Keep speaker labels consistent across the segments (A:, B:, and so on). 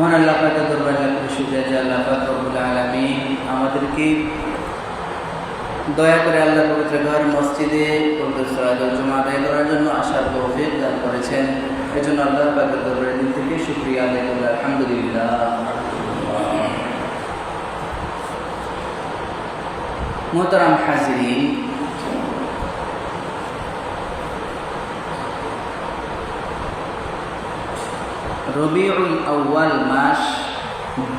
A: মহান আল্লাহ দরবারে আল্লাহ পাক রব্বুল আলামিন আমাদেরকে দয়া করে আল্লাহ পবিত্র ঘর, মসজিদে পবিত্র আদায় করার জন্য আসার তৌফিক দান করেছেন। এই জন্য আল্লাহ পাকের দরবারের দিক থেকে শুকরিয়া আদায় করল আলহামদুলিল্লাহ। মোহতারাম হাজিরিন রবিউল আউ্য়াল মাস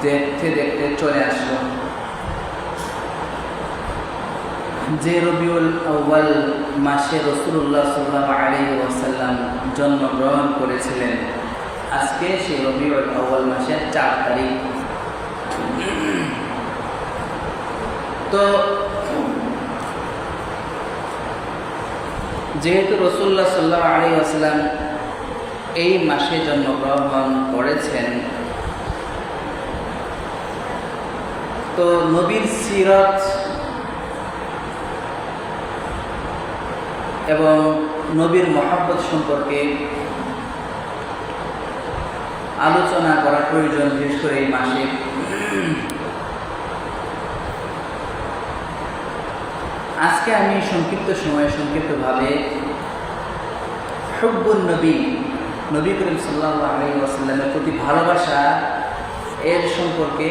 A: দেখতে দেখতে চলে আসলো। যে রবিউল আউ্য়াল মাসে রসুল্লাহ সাল্লাহ আলী জন্মগ্রহণ করেছিলেন, আজকে সেই রবিউল আউ্য়াল মাসের চার তারিখ। তো যেহেতু রসুল্লাহ সাল্লাহ আলী আসলাম এই মাসে জন্মগ্রহণ করেছেন। তো নবীর সিরত এবং নবীর মহাব্বত সম্পর্কে আলোচনা করা প্রয়োজন, বিশেষ করে এই মাসে। আজকে আমি সংক্ষিপ্ত সময়ে, সংক্ষিপ্তভাবে হব্বুল নবী নবী করিম সাল্লাহ আলী ওয়াসাল্লামের প্রতি ভালোবাসা এর সম্পর্কে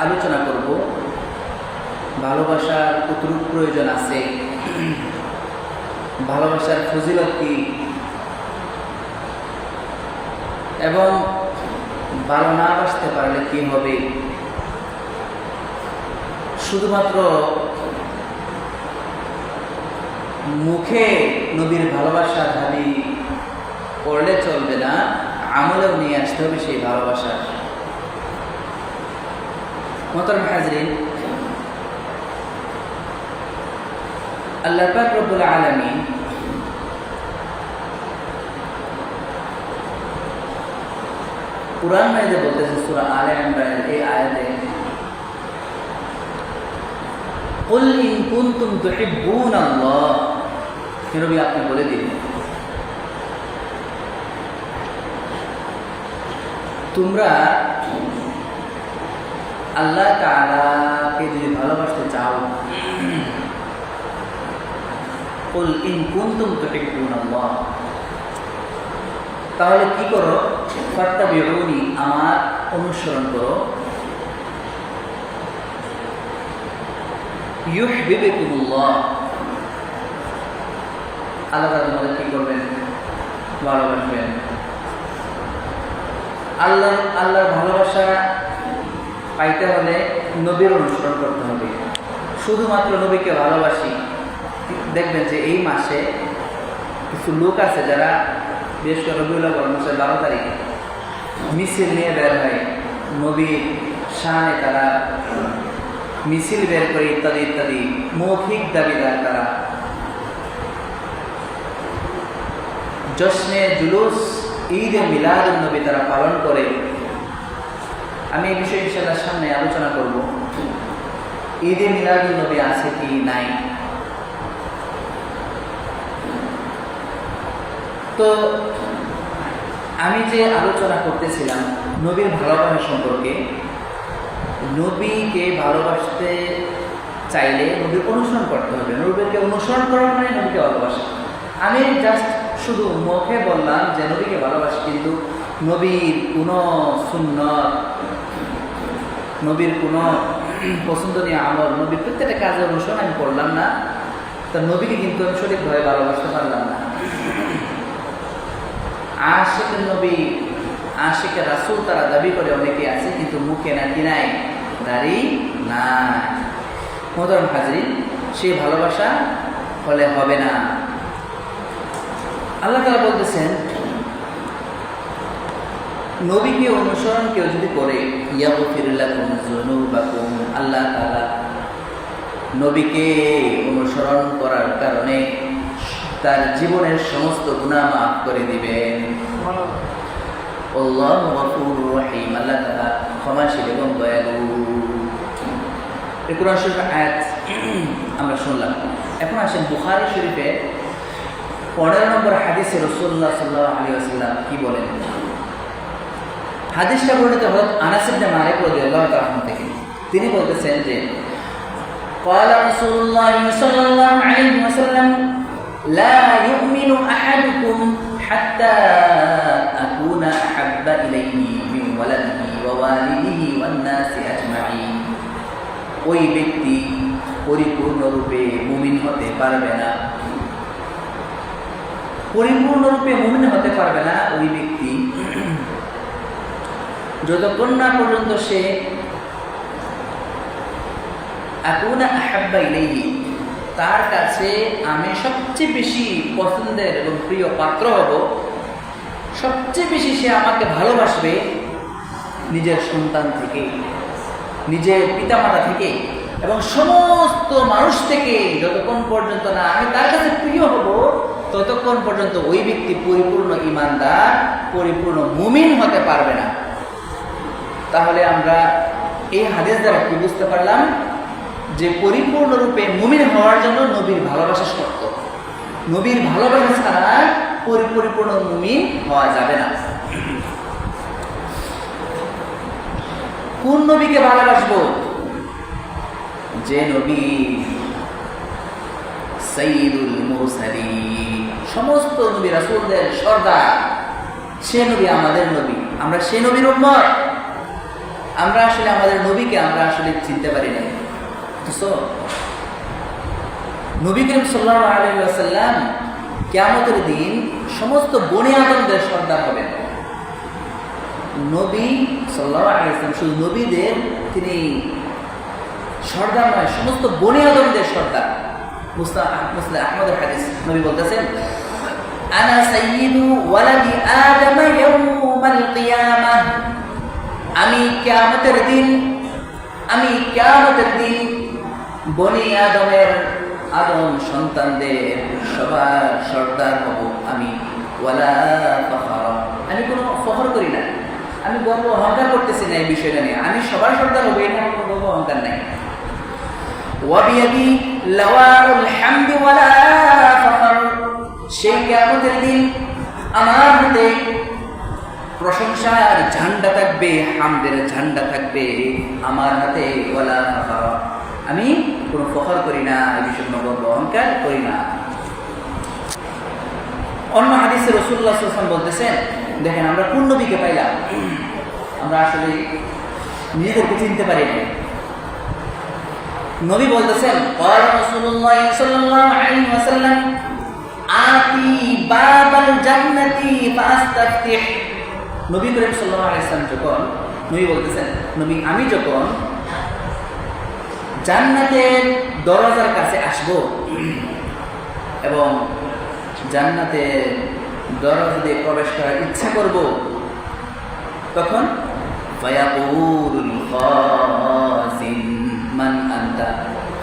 A: আলোচনা করব। ভালোবাসার কতটুকু প্রয়োজন আছে? ভালোবাসার ফজিলত কি? এবং ভালো না বাসতে পারলে কি হবে? শুধুমাত্র মুখে নবীর ভালোবাসা দাবি করলে চলবে না, আমলেও নিয়ে আসতে হবে সেই ভালোবাসা। মতন হাজরিন, আল্লাহ পাক রব্বুল আলামিন কুরআন মাইদে বলতেছে, সূরা আলে ইমরানের এই আয়াতে ইন কুনতুম তুহিব্বুন আল্লাহ নবী, আপনি বলে দিন। তোমরা আল্লাহ তাআলাকে যদি ভালোবাসতে চাও ইন তাহলে কি করো? ফাত্তাবিউনি আমার অনুসরণ করো। ইউহবিবিকুমুল্লাহ। আল্লাহ তাআলা তোমাদের কি করবেন? ভালোবাসবেন। আল্লাহ, আল্লাহর ভালোবাসা পাইতে হলে নবীর অনুসরণ করতে হবে। শুধুমাত্র নবীকে ভালোবাসি। দেখবেন যে এই মাসে কিছু লোক আছে যারা বিশেষ করে রবিউল আউয়াল মাসের বারো তারিখে মিছিল নিয়ে বের হয়। নবীর শানে তারা মিছিল বের করে ইত্যাদি ইত্যাদি। মৌখিক দাবিদার তারা। জশ্নে জুলুস ঈদ মিলাদ নবী তারা পালন করে। আমি এই বিষয়ে ইনশাল্লাহ সামনে আলোচনা করব। ঈদে মিলাদ নবী আছে কি নাই? তো আমি যে আলোচনা করতেছিলাম নবীর ভালোবাসা সম্পর্কে, নবীকে ভালোবাসতে চাইলে নবীর অনুসরণ করতে হবে। নবীকে অনুসরণ করা মানে নবীকে ভালোবাসা। আমি জাস্ট শুধু মুখে বললাম যে নবীকে ভালোবাসি, কিন্তু নবীর কোনো শূন্য নবীর কোনো পছন্দনীয় আমল, নবীর প্রত্যেকটা কাজের অনুসরণ আমি করলাম না। তা নবীকে কিন্তু আমি সঠিকভাবে ভালোবাসতে পারলাম না। আশেখ নবী আশেখে রাসুল তারা দাবি করে অনেকে আছে, কিন্তু মুখে নাকি নাই দাড়ি নাই। মদরম হাজরি সেই ভালোবাসা হলে হবে না। আল্লাহ তালা বলতেছেন, নবীকে অনুসরণ কেউ যদি করে আল্লাহ তালা নবীকে অনুসরণ করার কারণে তার জীবনের সমস্ত গুণা মাফ করে দিবেন। রহিম, আল্লাহ তাআলা ক্ষমাশীল এবং দয়ালু। এই কোরআন আয়াত আমরা শুনলাম। এখন আসেন বুখারী শরীফে পনেরো নম্বর হাদিসে রসুল্লাহ সাল্লাহ আলী আসাল্লাম কি বলেন হাদিসটা বর্ণিত হল আনাস ইবনে মালিক রাদিয়াল্লাহু তাআলা থেকে তিনি বলতেছেন যে قال رسول الله صلى الله عليه وسلم لا يؤمن أحدكم حتى أكون أحب إليه من ولده ووالده والناس أجمعين ওই ব্যক্তি পরিপূর্ণরূপে মুমিন হতে পারবে না পরিপূর্ণরূপে মুমিন হতে পারবে না ওই ব্যক্তি। যতক্ষণ না পর্যন্ত সে তার কাছে আমি সবচেয়ে বেশি পছন্দের এবং প্রিয় পাত্র হব, সবচেয়ে বেশি সে আমাকে ভালোবাসবে নিজের সন্তান থেকে, নিজের পিতামাতা থেকে এবং সমস্ত মানুষ থেকে। যতক্ষণ পর্যন্ত না আমি তার কাছে প্রিয় হব ততক্ষণ পর্যন্ত ওই ব্যক্তি পরিপূর্ণ ইমানদার, পরিপূর্ণ মুমিন হতে পারবে না। তাহলে আমরা এই হাদিস দ্বারা কি বুঝতে পারলাম? যে পরিপূর্ণরূপে মুমিন হওয়ার জন্য নবীর ভালোবাসা শর্ত। নবীর ভালোবাসা ছাড়া পরি- পরিপূর্ণ মুমিন হওয়া যাবে না। কোন নবীকে ভালোবাসবো? যে নবী মুরসালিন। সমস্ত নবী রাসূলদের সর্দার। সে নবী আমাদের নবী। আমরা সে নবীর আমরা আসলে আমাদের নবীকে আমরা আসলে চিনতে পারি নবী করিম ওয়াসাল্লাম কিয়ামতের দিন সমস্ত বনি আদমদের সর্দার হবেন। নবী সাল্লাল্লাহু আলাইহি শুধু নবীদের, তিনি সর্দার নয়, সমস্ত বনি আদমদের সর্দার। মুসলিম আহমদের হাদিস, নবী বলতেছেন, আনা আমি কিয়ামতের দিন, আমি কিয়ামতের দিন বনি আদমের আদম সন্তানদের সবার সর্দার হব আমি। ওয়ালা আমি কোনো ফখর করি না। আমি গর্ব অহংকার করতেছি না এই বিষয়টা নিয়ে। আমি সবার সর্দার হব, এটা আমার গর্ব অহংকার নাই। ওয়াবিয়াদি সেই দিন আমার হাতে প্রশংসার ঝান্ডা থাকবে, হামদের ঝান্ডা থাকবে আমার হাতে আমি কোনো ফখর করি না কোনো গর্ব অহংকার করি না। অন্য হাদিসে রসুল্লাহ সাল্লাম বলতেছেন, দেখেন আমরা কোন নবীকে পাইলাম? আমরা আসলে নিজেদেরকে চিনতে পারি না নবী বলতেছেন নবী করিম সাল্লাম যখন, নবী বলতেছেন, নবী, আমি যখন জান্নাতের দরজার কাছে আসব এবং জান্নাতের দরজা দিয়ে প্রবেশ করার ইচ্ছা করব, তখন ফায়াকুল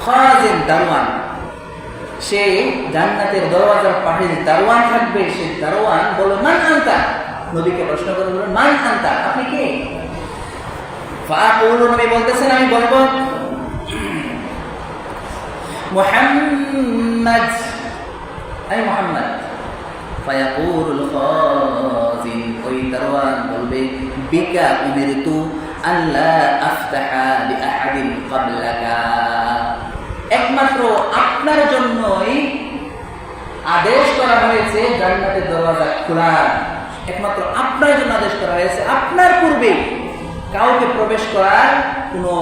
A: খাজিন দারওয়ান সে জান্নাতের দরওয়াজার পাশে যে দারওয়ান থাকবে, সে দারওয়ান বলো, মান আনতা? নবীকে প্রশ্ন করে বললেন মান আনতা? আপনি কে? নবী বলতেছেন, আমি বলব মুহাম্মদ। আমি মুহাম্মদ। ফায়াকুলুল খাজিন ওই দারওয়ান বলবে, বিকা উমিরতু আল্লা আফতাহা লিআহাদিন ক্বাবলাকা। একমাত্র আপনার জন্যই আদেশ করা হয়েছে, জান্নাতের দরওয়াজা খোলার একমাত্র আপনার জন্য আদেশ করা হয়েছে, আপনার পূর্বে কাউকে প্রবেশ করার কোনো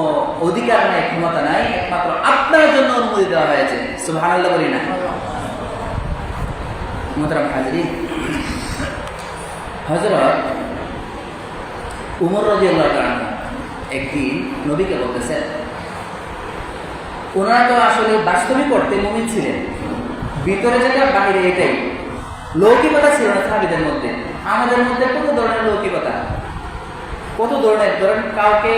A: অধিকার নাই, ক্ষমতা নাই, একমাত্র আপনার জন্য অনুমতি দেওয়া হয়েছে। সুবহানাল্লাহ বলি না। মোহতারাম হাজরিন হজরত উমর একদিন নবীকে বলতেছেন ওনারা তো আসলে বাস্তবিক করতে মুমিন ছিলেন। ভিতরে যেটা, বাহিরে এটাই। লৌকিকতা ছিল না সাহাবিদের মধ্যে। আমাদের মধ্যে কত ধরনের লৌকিকতা? কত ধরনের? ধরেন কাউকে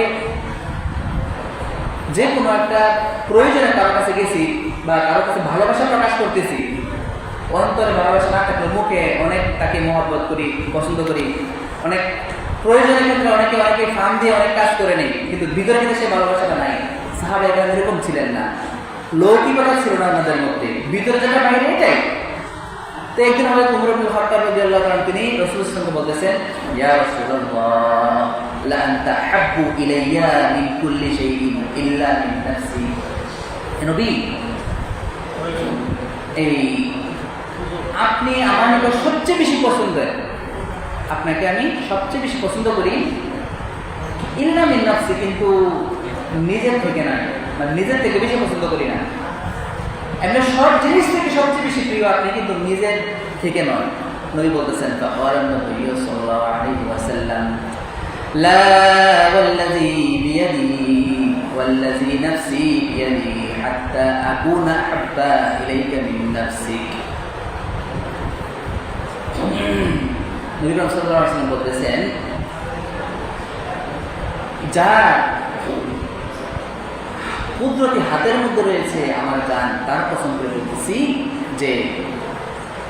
A: যে কোনো একটা প্রয়োজনে কারোর কাছে গেছি বা কারোর কাছে ভালোবাসা প্রকাশ করতেছি, অন্তরে ভালোবাসা না থাকলে মুখে অনেক তাকে মহব্বত করি, পছন্দ করি। অনেক প্রয়োজনের ক্ষেত্রে অনেকে অনেকে ফার্ম দিয়ে অনেক কাজ করে নেই, কিন্তু ভিতরে কিন্তু সে ভালোবাসাটা নাই। সাহাবা এরকম ছিলেন না। লৌকিকতা ছিল না আমাদের মধ্যে। ভিতরে যেটা বাইরে, এটাই। তো একদিন আমাদের কুমর হত্তা রবি আল্লাহ তিনি রসুল ইসলামকে বলতেছেন, ইয়া হাব্বু ইলাইয়া মিন কুল্লি শাইইন ইল্লা মিন নাফসি। নবী, এই, আপনি আমার নিকট সবচেয়ে বেশি পছন্দের আপনাকে আমি সবচেয়ে বেশি পছন্দ করি, ইল্লা মিন নাফসি, কিন্তু নিজের থেকে না মানে নিজের থেকে বেশি পছন্দ করি না এমনি সব জিনিস থেকে সবচেয়ে বেশি প্রিয় আপনি কিন্তু নিজের থেকে নয় নবী বলতেছেন فقال النبي صلى الله عليه وسلم لا والذي بيدي والذي نفسي بيدي حتى أكون أحب إليك من نفسك নবী করিম সাল্লাল্লাহু আলাইহি ওয়াসাল্লাম বলতেছেন যার কুদরতি হাতের মধ্যে রয়েছে আমার গান, তার পছন্দ বলতেছি যে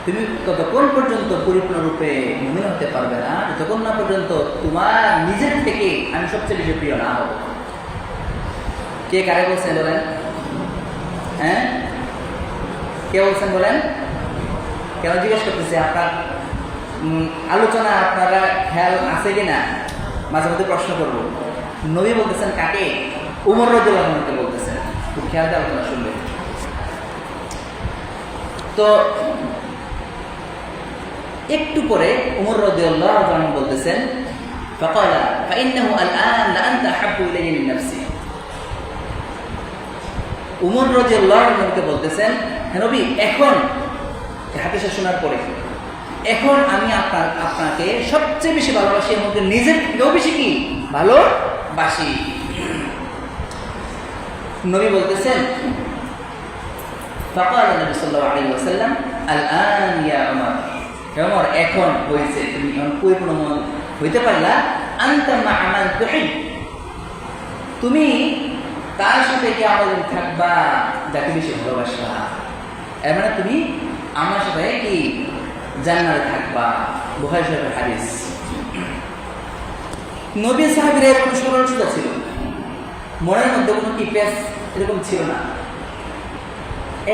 A: তুমি ততক্ষণ পর্যন্ত পরিপূর্ণরূপে মনে হতে পারবে না, যতক্ষণ না পর্যন্ত তোমার নিজের থেকে আমি সবচেয়ে বেশি প্রিয় না হব। কে কারে বলছেন বলেন? হ্যাঁ? কে বলছেন বলেন? কেন জিজ্ঞেস করতেছে আপনার আলোচনা আপনারা খেয়াল আছে কিনা? মাঝে মধ্যে প্রশ্ন করব। নবী বলতেছেন, কাকে? উমর রদুল্লাহকে বলতেছেন খুব খেয়াল দিয়ে আলোচনা শুনবে তো একটু পরে উমর রাদিয়াল্লাহু আনহু বলতেছেন فقال فإنه الآن لأنت أحب إلي من نفسي উমর রাদিয়াল্লাহু আনহুকে বলতেছেন হে নবী এখন এই হাদিসটা শোনার পরে এখন আমি আপনার আপনাকে সবচেয়ে বেশি ভালোবাসি এর মধ্যে নিজের থেকেও বেশি কি ভালোবাসি নবী বলতেছেন فقال النبي صلى الله عليه وسلم الآن يا عمر عمر এখন হয়েছে তুমি এখন পরিপূর্ণ হইতে পারলা আনতা মা আমান তুহিব তুমি তার সাথে কি আমাদের থাকবা যাকে বেশি ভালোবাসবা এর মানে তুমি আমার সাথে কি জান্নাতে থাকবা বুখারী শরীফের হাদিস নবী সাহাবীরা এরকম সরল সোজা ছিল মনের মধ্যে কোনো কি পেস এরকম ছিল না।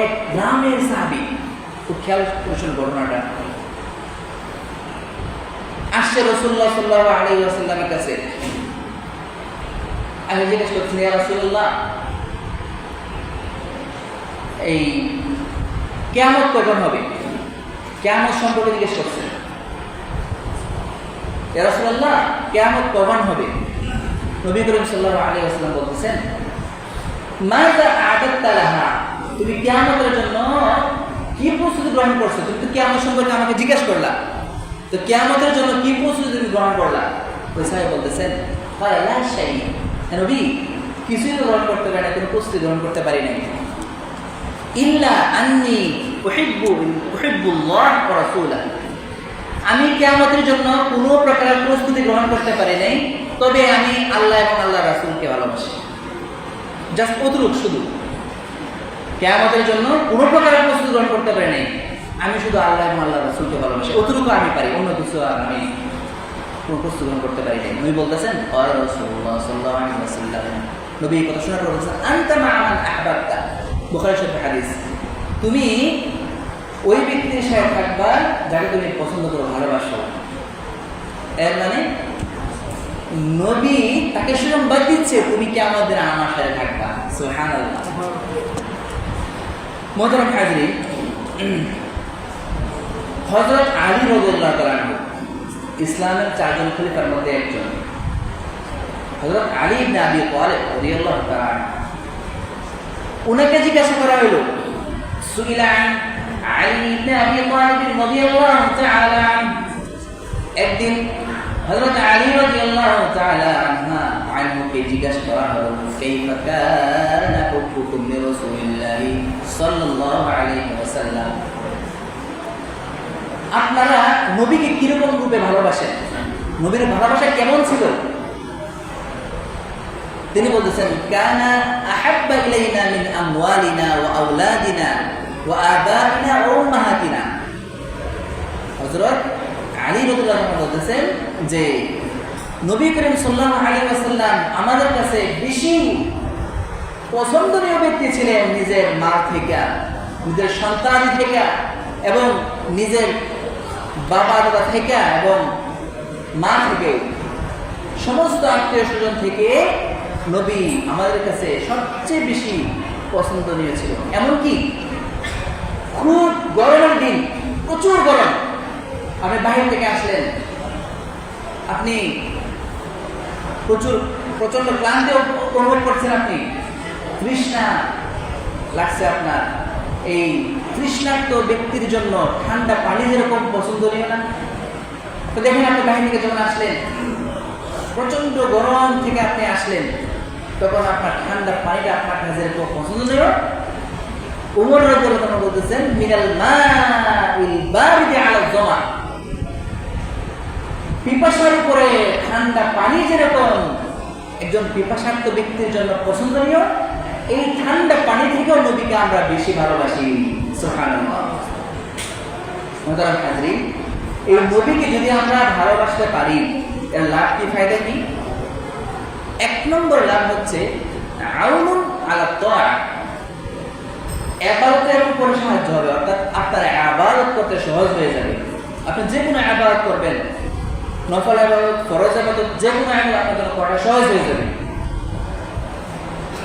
A: এক গ্রামের সাহাবি, খুব খেয়াল করেছেন ঘটনাটা। আসছে রসুল্লাহ সাল্লাহ আলী আসাল্লামের কাছে। আমি জিজ্ঞেস করছি রসুল্লাহ এই কেমন কখন হবে? কেমন সম্পর্কে জিজ্ঞেস করছেন রসুল্লাহ কেমন কখন হবে? নবী করিম সাল্লাহ আলী আসসালাম বলতেছেন, মাযা আদাত্তা লাহা? তুমি কিয়ামতের জন্য কি প্রস্তুতি গ্রহণ করছ? তুমি তো কিয়ামত সম্পর্কে আমাকে জিজ্ঞেস করলা। তো কিয়ামতের জন্য কি প্রস্তুতি তুমি গ্রহণ করলা? ওই সাহেব বলতেছেন নবী, কিছুই তো গ্রহণ করতে পারি না, কোনো প্রস্তুতি গ্রহণ করতে পারি নাই। ইল্লা আন্নি উহিব্বু, উহিব্বুল্লাহ ওয়া রাসূলাহ। আমি কিয়ামতের জন্য কোনো প্রকারের প্রস্তুতি গ্রহণ করতে পারি নাই, তবে আমি আল্লাহ এবং আল্লাহ রাসূলকে ভালোবাসি। জাস্ট অতরূপ শুধু। কেয়ামতের জন্য কোনো প্রকারের প্রস্তুতি গ্রহণ করতে পারি নাই, আমি শুধু আল্লাহ এবং আল্লাহ রাসুলকে ভালোবাসি। অতটুকু আমি পারি, অন্য কিছু আমি কোনো প্রস্তুতি গ্রহণ করতে পারি নাই। নবী বলতেছেন নবী কথা শোনার পর বলছেন আনতা মা আহবাবতা। বুখারী হাদিস, তুমি ওই ব্যক্তির সাথে থাকবা যাকে তুমি পছন্দ করো, ভালোবাসো। এর মানে নবী তাকে সুসংবাদ দিচ্ছে, তুমি কি আমাদের আমার সাথে থাকবা? সুবহানাল্লাহ। মোহতরম হাজরি হজরত আলী রদুল্লাহ তালান ইসলামের চারজন খলিফার মধ্যে একজন। হজরত আলী আবি তালেব রাদিয়াল্লাহু তাআলা উনাকে জিজ্ঞাসা করা হলো সুইলা আন আলী ইবনে আবি তালেব রাদিয়াল্লাহু তাআলা একদিন হযরত আলী রাদিয়াল্লাহু তাআলা আনহা আনহুকে জিজ্ঞাসা করা হলো, কাইফা কানা হুব্বুকুম লিরাসূলিল্লাহি সাল্লাল্লাহু আলাইহি ওয়াসাল্লাম? আপনারা নবীকে কীরকম রূপে ভালোবাসেন? নবীর ভালোবাসা কেমন ছিল? তিনি বলতেছেন, কানা আহাব্বা ইলাইনা মিন আমওয়ালিনা ওয়া আওলাদিনা। আমাদের কাছে বেশি পছন্দনীয় ব্যক্তি ছিলেন নিজের মা থেকে, নিজের সন্তান থেকে এবং নিজের বাবা দাদা থেকে এবং মা থেকে। সমস্ত আত্মীয় স্বজন থেকে নবী আমাদের কাছে সবচেয়ে বেশি পছন্দনীয় ছিল এমনকি খুব গরমের দিন, প্রচুর গরম। আপনি বাহির থেকে আসলেন। আপনি প্রচুর প্রচণ্ড ক্লান্তি অনুভব করছেন আপনি। তৃষ্ণা লাগছে আপনার। এই তৃষ্ণার্ত ব্যক্তির জন্য ঠান্ডা পানি যেরকম পছন্দনীয় না। তো দেখেন আপনি বাহির থেকে যখন আসলেন প্রচণ্ড গরম থেকে আপনি আসলেন, তখন আপনার ঠান্ডা পানিটা আপনার কাছে পছন্দনীয় উমর রাদিয়াল্লাহু বলতেছেন, মিনাল মাইল বারিদি আলা জমা। পিপাসার উপরে ঠান্ডা পানি যেরকম একজন পিপাসার্থ ব্যক্তির জন্য পছন্দনীয়, এই ঠান্ডা পানি থেকেও নবীকে আমরা বেশি ভালোবাসি। এই নবীকে যদি আমরা ভালোবাসতে পারি, এর লাভ কি, ফায়দা কি? এক নম্বর লাভ হচ্ছে আউনুন আলা তোয়া আবাদতের উপরে সাহায্য হবে, অর্থাৎ আপনার আবাদত করতে সহজ হয়ে যাবে। আপনি যে কোনো আবাদত করবেন, নফল আবাদত, ফরজ আবাদত, যে কোনো আবাদত আপনার জন্য করা সহজ হয়ে যাবে।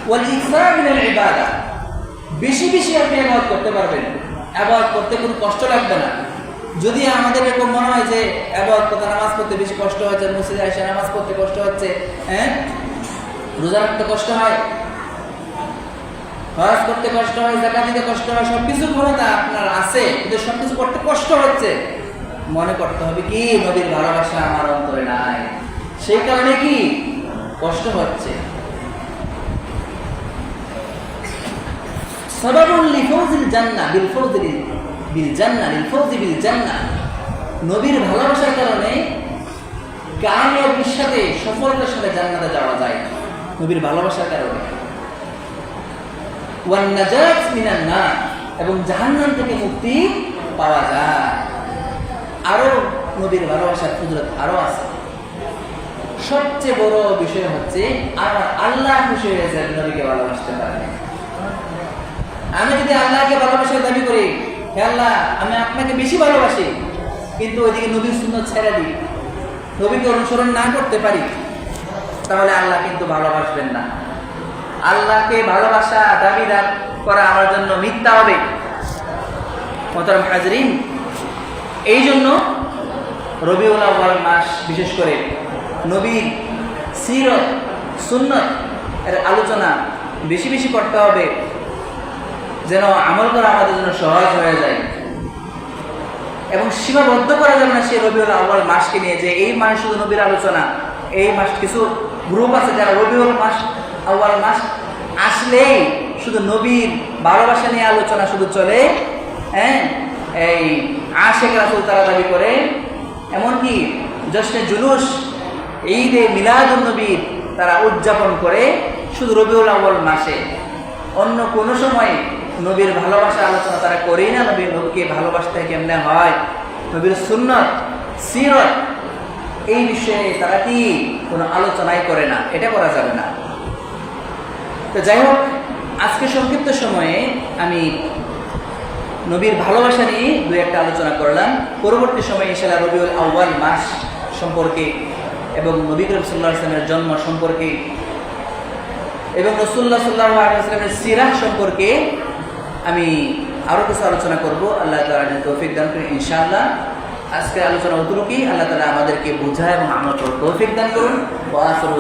A: ওয়াল ইকসার মিনাল ইবাদা, বেশি বেশি আপনি ইবাদত করতে পারবেন। আবাদ করতে কোনো কষ্ট লাগবে না। যদি আমাদের এরকম মনে হয় যে আবাদ করতে, নামাজ পড়তে বেশি কষ্ট হচ্ছে, মসজিদে এসে নামাজ পড়তে কষ্ট হচ্ছে হ্যাঁ? রোজা রাখতে কষ্ট হয় হজ করতে কষ্ট হয়, জাকাত দিতে কষ্ট হয় ক্ষমতা আপনার আছে, কিন্তু করতে কষ্ট হচ্ছে। মনে করতে হবে কি, নবীর ভালোবাসা আমার অন্তরে নাই। সেই কারণে কি? কষ্ট হচ্ছে। নবীর ভালোবাসার কারণে কামিয়াবির সাথে সফলতার সাথে জান্নাতে যাওয়া যায়। নবীর ভালোবাসার কারণে। এবং জাহান্নাম থেকে মুক্তি পাওয়া যায়। আরও নবীর ভালোবাসার কুদরত আরও আছে। সবচেয়ে বড় বিষয় হচ্ছে আমার আল্লাহ খুশি হয়ে যায় নবীকে ভালোবাসতে পারে আমি যদি আল্লাহকে ভালোবাসার দাবি করি, হে আল্লাহ, আমি আপনাকে বেশি ভালোবাসি, কিন্তু ওইদিকে নবীর সুন্দর ছেড়ে দিই, নবীকে অনুসরণ না করতে পারি, তাহলে আল্লাহ কিন্তু ভালোবাসবেন না। আল্লাহকে ভালোবাসা দাবি দাব করা আমার জন্য মিথ্যা হবে। মোহতারাম হাজরিন এই জন্য রবিউল আউ্বাল মাস বিশেষ করে নবীর সিরত, সুন্নত এর আলোচনা বেশি বেশি করতে হবে যেন আমল করা আমাদের জন্য সহজ হয়ে যায় এবং সীমাবদ্ধ করা যাবে না সেই রবিউল আউ্বাল মাসকে নিয়ে যে এই মাস শুধু নবীর আলোচনা, এই মাস কিছু গ্রুপ আছে যারা রবিউল মাস আউ্বাল মাস আসলেই শুধু নবীর ভালোবাসা নিয়ে আলোচনা শুধু চলে হ্যাঁ? এই আশেখ রাসুল তারা দাবি করে, এমনকি জশ্নে জুলুস, ঈদে মিলাদুল নবীর তারা উদযাপন করে শুধু রবিউল আউ্বাল মাসে। অন্য কোনো সময় নবীর ভালোবাসা আলোচনা তারা করেই না, নবীর নবীকে ভালোবাসতে কেমনে হয়? নবীর সুন্নত, সিরত, এই বিষয়ে তারা কি কোনো আলোচনাই করে না, এটা করা যাবে না। তো যাই হোক, আজকে সংক্ষিপ্ত সময়ে আমি নবীর ভালোবাসা নিয়ে দু একটা আলোচনা করলাম। পরবর্তী সময়ে ইনশাল্লাহ রবিউল আউ্বাল মাস সম্পর্কে এবং নবী করিম সাল্লাহ আসলামের জন্ম সম্পর্কে এবং রসুল্লাহ সাল্লাহ আলাইসলামের সিরাহ সম্পর্কে আমি আরও কিছু আলোচনা করব। আল্লাহ তালা তৌফিক দান করি ইনশাআল্লাহ। আজকের আলোচনা অতটুকুই আল্লাহ তালা আমাদেরকে বোঝা এবং আমার তৌফিক দান করুন। আসর